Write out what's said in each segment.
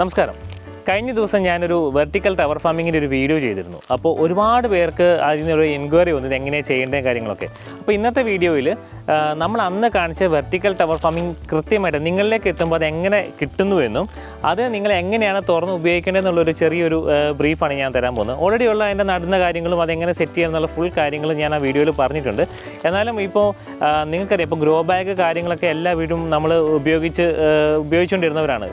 നമസ്കാരം കഴിഞ്ഞ ദിവസം ഞാനൊരു വെർട്ടിക്കൽ ടവർ ഫാമിങ്ങിന്റെ ഒരു വീഡിയോ ചെയ്തിരുന്നു. അപ്പോൾ ഒരുപാട് പേർക്ക് അതിൽ നിന്നൊരു എൻക്വയറി വന്നത് എങ്ങനെയാണ് ചെയ്യേണ്ട കാര്യങ്ങളൊക്കെ. അപ്പോൾ ഇന്നത്തെ വീഡിയോയിൽ നമ്മൾ അന്ന് കാണിച്ച വെർട്ടിക്കൽ ടവർ ഫാമിംഗ് കൃത്യമായിട്ട് നിങ്ങളിലേക്ക് എത്തുമ്പോൾ അത് എങ്ങനെ കിട്ടുന്നുവെന്നും അത് നിങ്ങൾ എങ്ങനെയാണ് തുറന്ന് ഉപയോഗിക്കേണ്ടതെന്നുള്ളൊരു ചെറിയൊരു ബ്രീഫാണ് ഞാൻ തരാൻ പോകുന്നത്. ഓൾറെഡി ഉള്ള അതിന്റെ നടന്ന കാര്യങ്ങളും അതെങ്ങനെ സെറ്റ് ചെയ്യണമെന്നുള്ള ഫുൾ കാര്യങ്ങളും ഞാൻ ആ വീഡിയോയിൽ പറഞ്ഞിട്ടുണ്ട്. എന്നാലും ഇപ്പോൾ നിങ്ങൾക്കറിയാം ഇപ്പോൾ ഗ്രോ ബാഗ് കാര്യങ്ങളൊക്കെ എല്ലാ വീടും നമ്മൾ ഉപയോഗിച്ച് ഉപയോഗിച്ചുകൊണ്ടിരുന്നവരാണ്.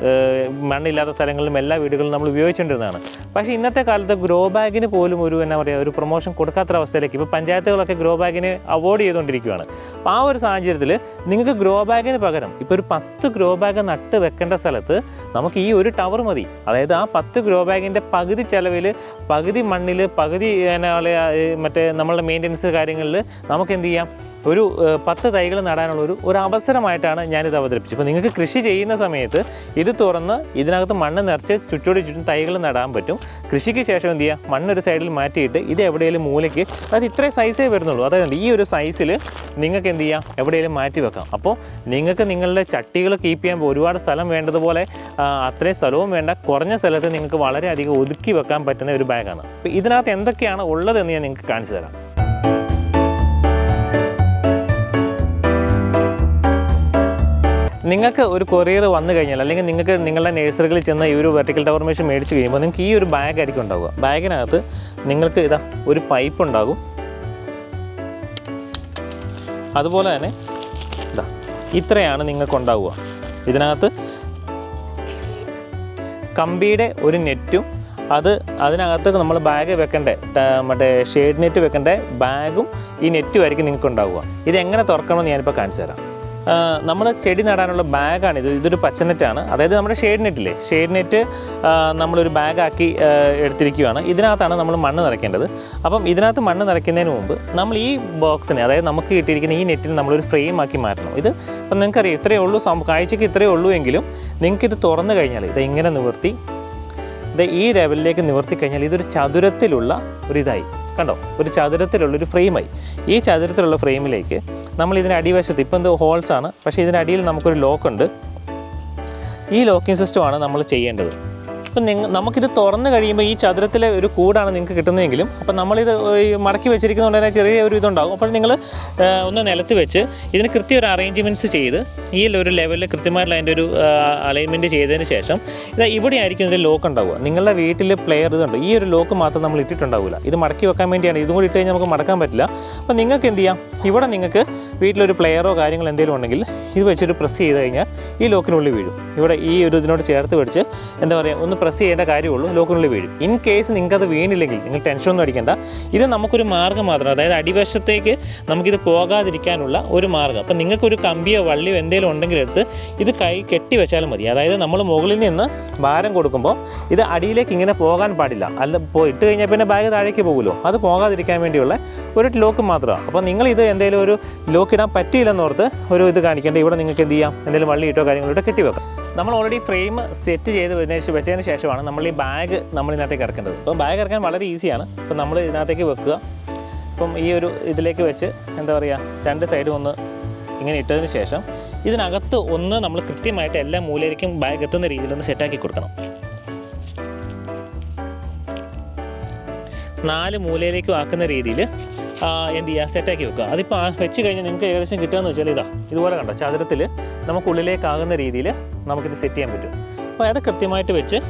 മണ്ണില്ലാത്ത സ്ഥലങ്ങളിലും എല്ലാ നമ്മൾ ഉപയോഗിച്ചുകൊണ്ടിരുന്നതാണ്. പക്ഷേ ഇന്നത്തെ കാലത്ത് ഗ്രോ ബാഗിന് പോലും ഒരു എന്താ പറയുക ഒരു പ്രൊമോഷൻ കൊടുക്കാത്ത അവസ്ഥയിലേക്ക് ഇപ്പോൾ പഞ്ചായത്തുകളൊക്കെ ഗ്രോ ബാഗിന് അവോയ്ഡ് ചെയ്തുകൊണ്ടിരിക്കുകയാണ് അപ്പോൾ ആ ഒരു സാഹചര്യത്തിൽ നിങ്ങൾക്ക് ഗ്രോ ബാഗിന് പകരം ഇപ്പോൾ ഒരു പത്ത് ഗ്രോ ബാഗ് നട്ട് വെക്കേണ്ട സ്ഥലത്ത് നമുക്ക് ഈ ഒരു ടവർ മതി. അതായത് ആ പത്ത് ഗ്രോ ബാഗിന്റെ പകുതി ചിലവിൽ പകുതി മണ്ണിൽ പകുതി എന്നാ പറയുക മറ്റേ നമ്മളുടെ മെയിന്റനൻസ് കാര്യങ്ങളിൽ നമുക്ക് എന്ത് ചെയ്യാം? ഒരു പത്ത് തൈകൾ നടാനുള്ള ഒരു ഒരു അവസരമായിട്ടാണ് ഞാനിത് അവതരിപ്പിച്ചത്. ഇപ്പോൾ നിങ്ങൾക്ക് കൃഷി ചെയ്യുന്ന സമയത്ത് ഇത് തുറന്ന് ഇതിനകത്ത് മണ്ണ് നിറച്ച് ചുറ്റോടി ചുറ്റും തൈകൾ നടാൻ പറ്റും. കൃഷിക്ക് ശേഷം എന്ത് ചെയ്യുക മണ്ണൊരു സൈഡിൽ മാറ്റിയിട്ട് ഇത് എവിടെയെങ്കിലും മൂലയ്ക്ക് അതായത് ഇത്രയും സൈസേ വരുന്നുള്ളൂ. അതായത് ഈ ഒരു സൈസിൽ നിങ്ങൾക്ക് എന്ത് ചെയ്യാം? എവിടെയെങ്കിലും മാറ്റി വെക്കാം. അപ്പോൾ നിങ്ങൾക്ക് നിങ്ങളുടെ ചട്ടികൾ കീപ്പ് ചെയ്യാൻ ഒരുപാട് സ്ഥലം വേണ്ടതുപോലെ അത്രയും സ്ഥലവും വേണ്ട. കുറഞ്ഞ സ്ഥലത്ത് നിങ്ങൾക്ക് വളരെയധികം ഒതുക്കി വെക്കാൻ പറ്റുന്ന ഒരു ബാഗാണ് അപ്പോൾ ഇതിനകത്ത് എന്തൊക്കെയാണ് ഉള്ളതെന്ന് ഞാൻ നിങ്ങൾക്ക് കാണിച്ചു തരാം. നിങ്ങൾക്ക് ഒരു കൊറിയർ വന്നു കഴിഞ്ഞാൽ അല്ലെങ്കിൽ നിങ്ങൾക്ക് നിങ്ങളുടെ നേഴ്സറികളിൽ ചെന്ന് ഈ ഒരു വെർട്ടിക്കൽ ടവർ മെഷീൻ മേടിച്ച് കഴിയുമ്പോൾ നിങ്ങൾക്ക് ഈ ഒരു ബാഗ് ആയിരിക്കും ഉണ്ടാവുക. ബാഗിനകത്ത് നിങ്ങൾക്ക് ഇതാ ഒരു പൈപ്പ് ഉണ്ടാകും. അതുപോലെ തന്നെ ഇതാ ഇത്രയാണ് നിങ്ങൾക്ക് ഉണ്ടാവുക. ഇതിനകത്ത് കമ്പിയുടെ ഒരു നെറ്റും അത് അതിനകത്ത് നമ്മൾ ബാഗ് വെക്കേണ്ട മറ്റേ ഷെയ്ഡ് നെറ്റ് വെക്കേണ്ട ബാഗും ഈ നെറ്റും ആയിരിക്കും നിങ്ങൾക്ക് ഉണ്ടാവുക. ഇത് എങ്ങനെ തുറക്കണമെന്ന് ഞാനിപ്പോൾ കാണിച്ചു തരാം. നമ്മൾ ചെടി നടാനുള്ള ബാഗാണ്. ഇത് ഇതൊരു പച്ചനെറ്റാണ്. അതായത് നമ്മുടെ ഷെയ്ഡ് നെറ്റില്ലേ ഷെയ്ഡ് നെറ്റ് നമ്മളൊരു ബാഗാക്കി എടുത്തിരിക്കുകയാണ് ഇതിനകത്താണ് നമ്മൾ മണ്ണ് നിറയ്ക്കേണ്ടത്. അപ്പം ഇതിനകത്ത് മണ്ണ് നിറയ്ക്കുന്നതിന് മുമ്പ് നമ്മൾ ഈ ബോക്സിനെ അതായത് നമുക്ക് കിട്ടിയിരിക്കുന്ന ഈ നെറ്റിന് നമ്മളൊരു ഫ്രെയിം ആക്കി മാറ്റണം. ഇത് ഇപ്പം നിങ്ങൾക്കറിയാം ഇത്രയേ ഉള്ളൂ കാഴ്ചയ്ക്ക് ഇത്രയേ ഉള്ളൂ എങ്കിലും നിങ്ങൾക്കിത് തുറന്നു കഴിഞ്ഞാൽ ഇത് ഇങ്ങനെ നിവർത്തി ഇത് ഈ ലെവലിലേക്ക് നിവർത്തി കഴിഞ്ഞാൽ ഇതൊരു ചതുരത്തിലുള്ള ഒരു ഇതായി കണ്ടോ? ഒരു ചതുരത്തിലുള്ള ഒരു ഫ്രെയിമായി. ഈ ചതുരത്തിലുള്ള ഫ്രെയിമിലേക്ക് നമ്മൾ ഇതിന്റെ അടിവശത്ത് ഇപ്പം എന്തോ ഹോൾസ് ആണ്. പക്ഷേ ഇതിനടിയിൽ നമുക്കൊരു ലോക്ക് ഉണ്ട് ഈ ലോക്കിംഗ് സിസ്റ്റമാണ് നമ്മൾ ചെയ്യേണ്ടത്. ഇപ്പം നിങ്ങൾ നമുക്കിത് തുറന്നു കഴിയുമ്പോൾ ഈ ചതുരത്തിലെ ഒരു കൂടാണ് നിങ്ങൾക്ക് കിട്ടുന്നതെങ്കിലും അപ്പം നമ്മളിത് ഈ മടക്കി വെച്ചിരിക്കുന്നതുകൊണ്ട് തന്നെ ചെറിയ ഒരു ഇതുണ്ടാകും. അപ്പോൾ നിങ്ങൾ ഒന്ന് നിലത്ത് വെച്ച് ഇതിന് കൃത്യ ഒരു അറേഞ്ച്മെന്റ്സ് ചെയ്ത് ഈ ഒരു ലെവലിൽ കൃത്യമായിട്ടുള്ള അതിന്റെ ഒരു അലൈൻമെന്റ് ചെയ്തതിന് ശേഷം ഇത് ഇവിടെ ആയിരിക്കും ഇതിന്റെ ലോക്ക് ഉണ്ടാവുക. നിങ്ങളുടെ വീട്ടിൽ പ്ലെയർ ഇതുണ്ട്. ഈ ഒരു ലോക്ക് മാത്രം നമ്മൾ ഇട്ടിട്ടുണ്ടാവില്ല. ഇത് മടക്കി വെക്കാൻ വേണ്ടിയാണ്. ഇതും കൂടി ഇട്ട് കഴിഞ്ഞാൽ നമുക്ക് മടക്കാൻ പറ്റില്ല. അപ്പോൾ നിങ്ങൾക്ക് എന്ത് ചെയ്യാം? ഇവിടെ നിങ്ങൾക്ക് വീട്ടിലൊരു പ്ലെയറോ കാര്യങ്ങൾ എന്തെങ്കിലും ഉണ്ടെങ്കിൽ ഇത് വെച്ചൊരു പ്രസ് ചെയ്ത് കഴിഞ്ഞാൽ ഈ ലോക്കിനുള്ളിൽ വീഴും. ഇവിടെ ഈ ഒരു ഇതിനോട് ചേർത്ത് പിടിച്ച് എന്താ പറയുക ഒന്ന് പ്രസ് ചെയ്യേണ്ട കാര്യമുള്ളൂ ലോക്കിനുള്ളിൽ വീഴും. ഇൻ കേസ് നിങ്ങൾക്ക് അത് വീണില്ലെങ്കിൽ നിങ്ങൾ ടെൻഷനൊന്നും അടിക്കേണ്ട. ഇത് നമുക്കൊരു മാർഗം മാത്രമാണ് അതായത് അടിവശത്തേക്ക് നമുക്കിത് പോകാതിരിക്കാനുള്ള ഒരു മാർഗം അപ്പം നിങ്ങൾക്കൊരു കമ്പിയോ വള്ളിയോ എന്തെങ്കിലും ഉണ്ടെങ്കിൽ എടുത്ത് ഇത് കൈ കെട്ടി വെച്ചാലും മതി. അതായത് നമ്മൾ മുകളിൽ നിന്ന് ഭാരം കൊടുക്കുമ്പോൾ ഇത് അടിയിലേക്ക് ഇങ്ങനെ പോകാൻ പാടില്ല. അല്ല ഇട്ട് കഴിഞ്ഞാൽ പിന്നെ ബാഗ് താഴേക്ക് പോകുമല്ലോ. അത് പോകാതിരിക്കാൻ വേണ്ടിയുള്ള ഒരു ലോക്ക് മാത്രമാണ്. അപ്പോൾ നിങ്ങൾ ഇത് എന്തെങ്കിലും ഒരു ലോക്ക് ഇടാൻ പറ്റിയില്ലെന്നോർത്ത് ഒരു ഇത് കാണിക്കേണ്ട. ഇവിടെ നിങ്ങൾക്ക് എന്ത് ചെയ്യാം? എന്തെങ്കിലും വള്ളി ഇട്ടോ കാര്യങ്ങളോ ഇട്ടോ കെട്ടി വെക്കാം നമ്മൾ ഓൾറെഡി ഫ്രെയിം സെറ്റ് ചെയ്ത് വെച്ചതിന് ശേഷമാണ് നമ്മൾ ഈ ബാഗ് നമ്മൾ ഇതിനകത്തേക്ക് ഇറക്കേണ്ടത്. അപ്പോൾ ബാഗ് ഇറക്കാൻ വളരെ ഈസിയാണ് അപ്പോൾ നമ്മൾ ഇതിനകത്തേക്ക് വെക്കുക. അപ്പം ഈ ഒരു ഇതിലേക്ക് വെച്ച് എന്താ പറയുക രണ്ട് സൈഡും ഒന്ന് ഇങ്ങനെ ഇട്ടതിന് ശേഷം ഇതിനകത്ത് ഒന്ന് നമ്മൾ കൃത്യമായിട്ട് എല്ലാ മൂലയിലേക്കും ബാഗ് എത്തുന്ന രീതിയിൽ ഒന്ന് സെറ്റാക്കി കൊടുക്കണം. നാല് മൂലയിലേക്കും ആക്കുന്ന രീതിയിൽ എന്ത് ചെയ്യുക സെറ്റാക്കി വെക്കുക. അതിപ്പോൾ വെച്ച് കഴിഞ്ഞാൽ നിങ്ങൾക്ക് ഏകദേശം കിട്ടുകയെന്ന് വെച്ചാൽ ഇതാ ഇതുപോലെ കണ്ടോ? ചതുരത്തിൽ നമുക്കുള്ളിലേക്കാകുന്ന രീതിയിൽ നമുക്കിത് സെറ്റ് ചെയ്യാൻ പറ്റും. അപ്പോൾ അത് കൃത്യമായിട്ട് വെച്ച്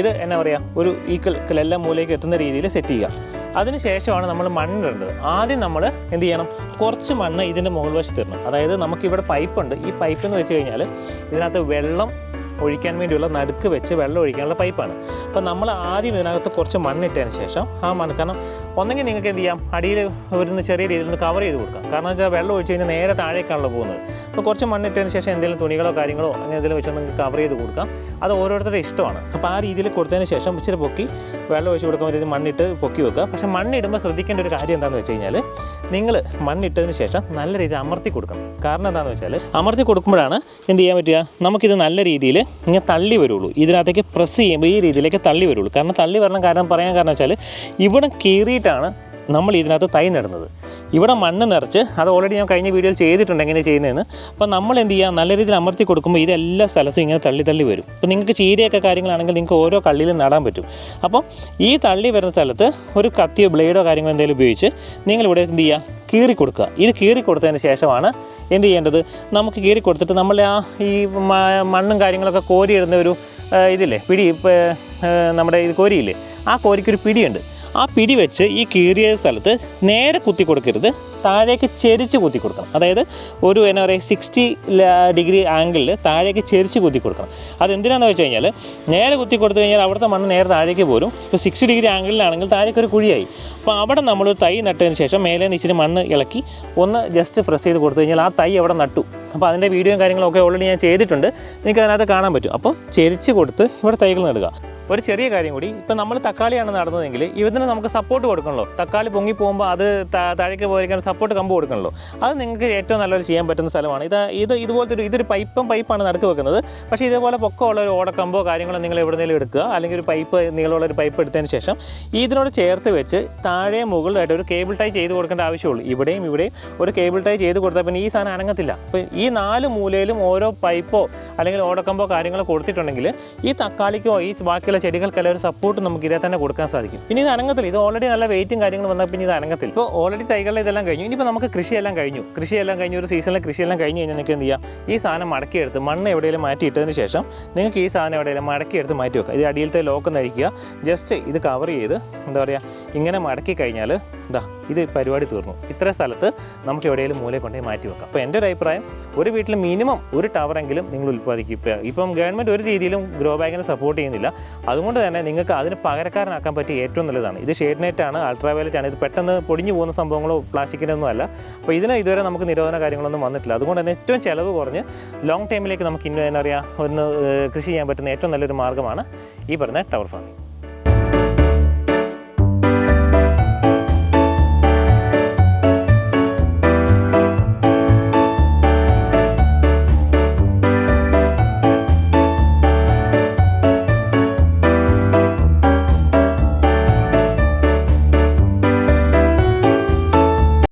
ഇത് എന്നാ പറയുക ഒരു ഈക്വൽ എല്ലാ മൂലയ്ക്ക് എത്തുന്ന രീതിയിൽ സെറ്റ് ചെയ്യുക. അതിന് ശേഷമാണ് നമ്മൾ മണ്ണിടേണ്ടത്. ആദ്യം നമ്മൾ എന്ത് ചെയ്യണം? കുറച്ച് മണ്ണ് ഇതിന്റെ മുകൾ വശത്ത് ഇടണം. അതായത് നമുക്കിവിടെ പൈപ്പുണ്ട് ഈ പൈപ്പ് എന്ന് വെച്ച് കഴിഞ്ഞാൽ ഇതിനകത്ത് വെള്ളം ഒഴിക്കാൻ വേണ്ടിയുള്ള നടുക്ക് വെച്ച് വെള്ളം ഒഴിക്കാനുള്ള പൈപ്പാണ്. അപ്പോൾ നമ്മൾ ആദ്യം ഇതിനകത്ത് കുറച്ച് മണ്ണിട്ടതിന് ശേഷം ആ മണ്ണ് കാരണം ഒന്നെങ്കിൽ നിങ്ങൾക്ക് എന്ത് ചെയ്യാം? അടിയിൽ വരുന്ന ചെറിയ രീതിയിൽ ഒന്ന് കവർ ചെയ്ത് കൊടുക്കാം. കാരണം വെച്ചാൽ വെള്ളം ഒഴിച്ച് കഴിഞ്ഞാൽ നേരെ താഴേക്കാണല്ലോ പോകുന്നത്. അപ്പോൾ കുറച്ച് മണ്ണിട്ടതിന് ശേഷം എന്തെങ്കിലും തുണികളോ കാര്യങ്ങളോ അങ്ങനെ എന്തെങ്കിലും വെച്ച് നിങ്ങൾക്ക് കവർ ചെയ്ത് കൊടുക്കാം. അത് ഓരോരുത്തരുടെ ഇഷ്ടമാണ്. അപ്പോൾ ആ രീതിയിൽ കൊടുത്തതിന് ശേഷം ഇച്ചിരി പൊക്കി വെള്ളം ഒഴിച്ച് കൊടുക്കാൻ വേണ്ടി മണ്ണിട്ട് പൊക്കി വെക്കുക. പക്ഷേ മണ്ണിടുമ്പോൾ ശ്രദ്ധിക്കേണ്ട ഒരു കാര്യം എന്താണെന്ന് വെച്ച് കഴിഞ്ഞാൽ നിങ്ങൾ മണ്ണിട്ടതിന് ശേഷം നല്ല രീതിയിൽ അമർത്തി കൊടുക്കണം. കാരണം എന്താണെന്ന് വെച്ചാൽ അമർത്തി കൊടുക്കുമ്പോഴാണ് എന്ത് ചെയ്യാൻ പറ്റുക? നമുക്കിത് നല്ല രീതിയിൽ ഇങ്ങനെ തള്ളി വരുള്ളൂ. ഇതിനകത്തേക്ക് പ്രസ് ചെയ്യുമ്പോൾ ഈ രീതിയിലേക്ക് തള്ളി വരുള്ളൂ. കാരണം തള്ളി വരണം കാരണം പറയാൻ കാരണം വെച്ചാൽ ഇവിടെ കീറിയിട്ടാണ് നമ്മൾ ഇതിനകത്ത് തൈ നടുന്നത്. ഇവിടെ മണ്ണ് നിറച്ച് അത് ഓൾറെഡി ഞാൻ കഴിഞ്ഞ വീഡിയോയിൽ ചെയ്തിട്ടുണ്ട് എങ്ങനെ ചെയ്യുന്നതെന്ന്. അപ്പോൾ നമ്മൾ എന്ത് ചെയ്യുക നല്ല രീതിയിൽ അമർത്തി കൊടുക്കുമ്പോൾ ഇതെല്ലാ സ്ഥലത്തും ഇങ്ങനെ തള്ളി തള്ളി വരും. അപ്പോൾ നിങ്ങൾക്ക് ചീരയൊക്കെ കാര്യങ്ങളാണെങ്കിൽ നിങ്ങൾക്ക് ഓരോ കള്ളിയിലും നടാൻ പറ്റും. അപ്പോൾ ഈ തള്ളി വരുന്ന സ്ഥലത്ത് ഒരു കത്തിയോ ബ്ലേഡോ കാര്യങ്ങളോ എന്തെങ്കിലും ഉപയോഗിച്ച് നിങ്ങളിവിടെ എന്ത് ചെയ്യുക കീറി കൊടുക്കുക ഇത് കീറി കൊടുത്തതിന് ശേഷമാണ് എന്ത് ചെയ്യേണ്ടത്? നമുക്ക് കീറി കൊടുത്തിട്ട് നമ്മളെ ആ ഈ മണ്ണും കാര്യങ്ങളൊക്കെ കോരിയിടുന്ന ഒരു ഇതില്ലേ പിടി നമ്മുടെ ഇത് കോരിയില്ലേ ആ കോരിക്കൊരു പിടിയുണ്ട്. ആ പിടി വെച്ച് ഈ കീറിയ സ്ഥലത്ത് നേരെ കുത്തി കൊടുക്കരുത്. താഴേക്ക് ചെരിച്ച് കുത്തി കൊടുക്കണം. അതായത് ഒരു എന്നാ പറയുക സിക്സ്റ്റി ഡിഗ്രി ആംഗിളിൽ താഴേക്ക് ചെരിച്ച് കുത്തി കൊടുക്കണം. അതെന്തിനാണെന്ന് വെച്ച് കഴിഞ്ഞാൽ നേരെ കുത്തി കൊടുത്തു കഴിഞ്ഞാൽ അവിടുത്തെ മണ്ണ് നേരെ താഴേക്ക് പോരും. ഇപ്പോൾ സിക്സ്റ്റി ഡിഗ്രി ആംഗിളിലാണെങ്കിൽ താഴേക്ക് ഒരു കുഴിയായി. അപ്പോൾ അവിടെ നമ്മൾ തൈ നട്ടതിന് ശേഷം മേലെ നിന്ന് ഇച്ചിരി മണ്ണ് ഇളക്കി ഒന്ന് ജസ്റ്റ് പ്രസ് ചെയ്ത് കൊടുത്തു കഴിഞ്ഞാൽ ആ തൈ അവിടെ നട്ടു. അപ്പോൾ അതിന്റെ വീഡിയോയും കാര്യങ്ങളൊക്കെ ഓൾറെഡി ഞാൻ ചെയ്തിട്ടുണ്ട്. നിങ്ങൾക്ക് അതിനകത്ത് കാണാൻ പറ്റും. അപ്പോൾ ചെരിച്ച് കൊടുത്ത് ഇവിടെ തൈകൾ നടുക. ഒരു ചെറിയ കാര്യം കൂടി. ഇപ്പം നമ്മൾ തക്കാളിയാണ് നടന്നതെങ്കിൽ ഇതിന് നമുക്ക് സപ്പോർട്ട് കൊടുക്കണല്ലോ. തക്കാളി പൊങ്ങി പോകുമ്പോൾ അത് താഴേക്ക് പോയിരിക്കാൻ സപ്പോർട്ട് കമ്പ് കൊടുക്കണല്ലോ. അത് നിങ്ങൾക്ക് ഏറ്റവും നല്ലൊരു ചെയ്യാൻ പറ്റുന്ന സ്ഥലമാണ്. ഇത് ഇത് ഇതുപോലത്തെ ഒരു ഇതൊരു പൈപ്പും പൈപ്പാണ് നടത്തി വെക്കുന്നത്. പക്ഷേ ഇതേപോലെ പൊക്കമുള്ള ഒരു ഓടക്കമ്പോ കാര്യങ്ങളോ നിങ്ങൾ എവിടെയെങ്കിലും എടുക്കുക. അല്ലെങ്കിൽ ഒരു പൈപ്പ് നീളമുള്ള ഒരു പൈപ്പ് എടുത്തതിന് ശേഷം ഇതിനോട് ചേർത്ത് വെച്ച് താഴെ മുകളിലായിട്ട് ഒരു കേബിൾ ടൈ ചെയ്ത് കൊടുക്കേണ്ട ആവശ്യമുള്ളൂ. ഇവിടെയും ഇവിടെയും ഒരു കേബിൾ ടൈ ചെയ്ത് കൊടുത്താൽ പിന്നെ ഈ സാധനം അനങ്ങത്തില്ല. അപ്പോൾ ഈ നാല് മൂലയിലും ഓരോ പൈപ്പോ അല്ലെങ്കിൽ ഓടക്കമ്പോ കാര്യങ്ങളോ കൊടുത്തിട്ടുണ്ടെങ്കിൽ ഈ തക്കാളിക്കോ ഈ ബാക്കിയുള്ള ചെടികൾക്കെല്ലാം ഒരു സപ്പോർട്ട് നമുക്ക് ഇതേ തന്നെ കൊടുക്കാൻ സാധിക്കും. പിന്നെ ഇത് അനങ്ങത്തില്ല. ഇത് ഓൾറെഡി നല്ല വെയിറ്റും കാര്യങ്ങളും വന്നാൽ പിന്നെ ഇത് അനങ്ങത്തില്ല. ഇപ്പോൾ ഓൾറെഡി തൈകളിൽ ഇതെല്ലാം കഴിഞ്ഞു. ഇനിയിപ്പോൾ നമുക്ക് കൃഷിയെല്ലാം കഴിഞ്ഞു. കൃഷിയെല്ലാം കഴിഞ്ഞു ഒരു സീസണിൽ കൃഷിയെല്ലാം കഴിഞ്ഞ് കഴിഞ്ഞാൽ നിങ്ങൾക്ക് എന്ത് ചെയ്യാം? ഈ സാധനം മടക്കിയെടുത്ത് മണ്ണ് എവിടെയെങ്കിലും മാറ്റിയിട്ടതിന് ശേഷം നിങ്ങൾക്ക് ഈ സാധനം എവിടെയെങ്കിലും മടക്കിയെടുത്ത് മാറ്റി വെക്കാം ഇത് അടിയിലത്തെ ലോക്ക് അഴിക്കുക. ജസ്റ്റ് ഇത് കവർ ചെയ്ത് എന്താ പറയുക ഇങ്ങനെ മടക്കി കഴിഞ്ഞാൽ ഇതാ ഇത് പരിപാടി തീർന്നു. ഇത്ര സ്ഥലത്ത് നമുക്ക് എവിടെയെങ്കിലും മൂലയിൽ കൊണ്ടുപോയി മാറ്റി വെക്കാം. അപ്പോൾ എന്റെ ഒരു അഭിപ്രായം ഒരു വീട്ടിൽ മിനിമം ഒരു ടവറെങ്കിലും നിങ്ങൾ ഉൽപ്പാദിക്കും ഇപ്പം ഇപ്പം ഗവൺമെന്റ് ഒരു രീതിയിലും ഗ്രോ ബാഗിനെ സപ്പോർട്ട് ചെയ്യുന്നില്ല. അതുകൊണ്ട് തന്നെ നിങ്ങൾക്ക് അതിന് പകരക്കാരനാക്കാൻ പറ്റിയ ഏറ്റവും നല്ലതാണ്. ഇത് ഷെയ്ഡ് നെറ്റ് ആണ് അൾട്രാ വയലറ്റ് ആണ്. ഇത് പെട്ടെന്ന് പൊടിഞ്ഞു പോകുന്ന സംഭവങ്ങളോ പ്ലാസ്റ്റിക്കിന്റെ ഒന്നും അല്ല അപ്പോൾ ഇതിന് ഇതുവരെ നമുക്ക് നിരോധന കാര്യങ്ങളൊന്നും വന്നിട്ടില്ല. അതുകൊണ്ട് തന്നെ ഏറ്റവും ചിലവ് കുറഞ്ഞ് ലോങ് ടൈമിലേക്ക് നമുക്ക് ഇന്ന് എന്താ പറയുക ഒന്ന് കൃഷി ചെയ്യാൻ പറ്റുന്ന ഏറ്റവും നല്ലൊരു മാർഗമാണ് ഈ പറഞ്ഞ ടവർ ഫാമിംഗ്.